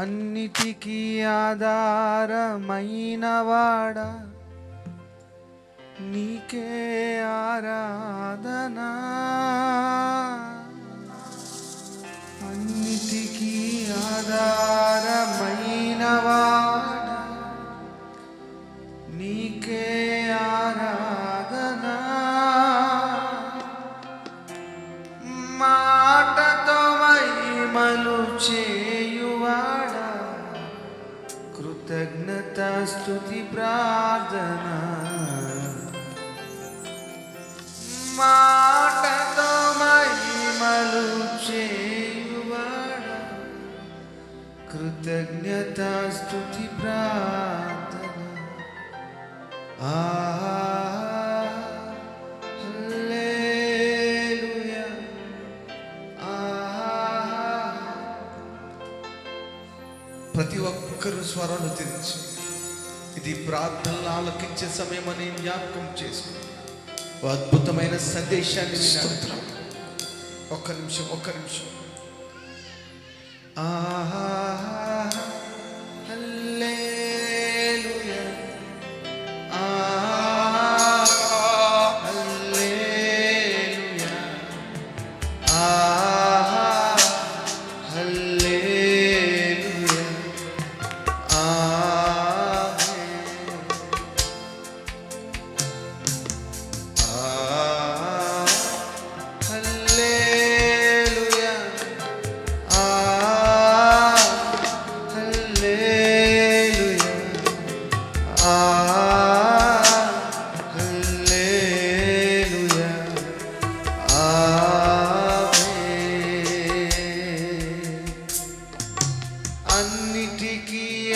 అన్నిటికీ ఆధారమైన వాడ నీకే ఆరాధనా. స్థుతి ప్రార్థన. మాటతో మహిమలు చేయువాడ? కృతజ్ఞత స్థుతి ప్రార్థన. ఆ ప్రతి ఒక్కరు స్వరాలు తెరిచి ఇది ప్రార్థనలు ఆలకించే సమయమని జ్ఞాపకం చేసుకుని ఓ అద్భుతమైన సందేశాన్ని. ఒక్క నిమిషం ఒక్క నిమిషం. ఆ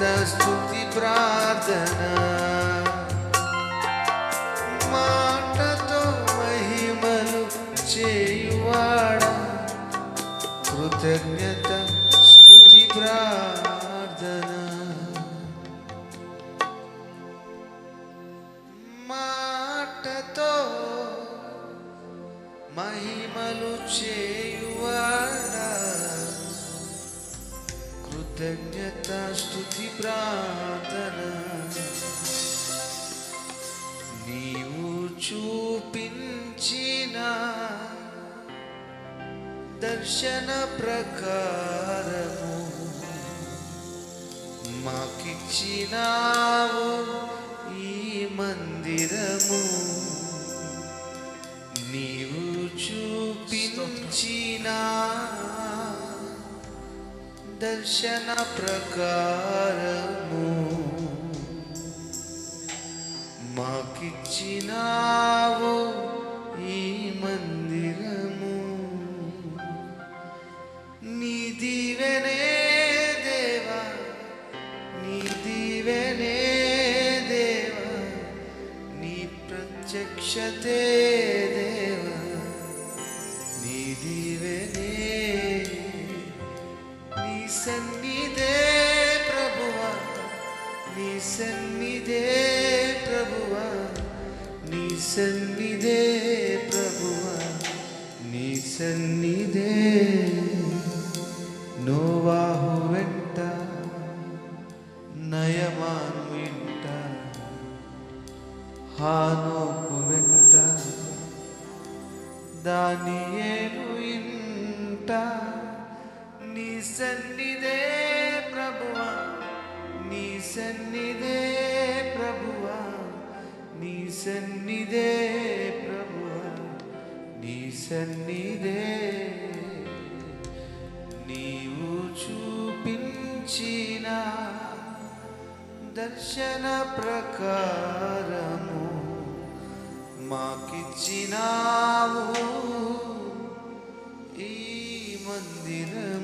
స్తుతి ప్రార్థన. మాటతో మహిమలు చేయువాడ. కృతజ్ఞత స్తుతి ప్రార్థన. మాటతో మహిమలు చేయువాడా కృతజ్ఞత స్తుతి ప్రార్థన. నీవు చూపించిన దర్శన ప్రకారము మాకిచ్చినావు. దర్శన ప్రకారము మాకిచ్చినావు ఈ మందిరము. నీ దీవెనే దేవా నీ దీవెనే దేవా నీ ప్రత్యక్షతే నీ సన్నిధే ప్రభువా నీ సన్నిధే ప్రభువా నీ సన్నిధే ప్రభువా నీ సన్నిధే. నోవాహు వెంట నయమాను వెంట హానోకు వెంట దాని ఏను ఇంట. నీ సన్నిధే ప్రభువా నీ సన్నిధే ప్రభువా నీ సన్నిధే ప్రభువా నీ సన్నిధే. నీవు చూపించిన దర్శన ప్రకారము మాకిచ్చినావు ఈ మందిరం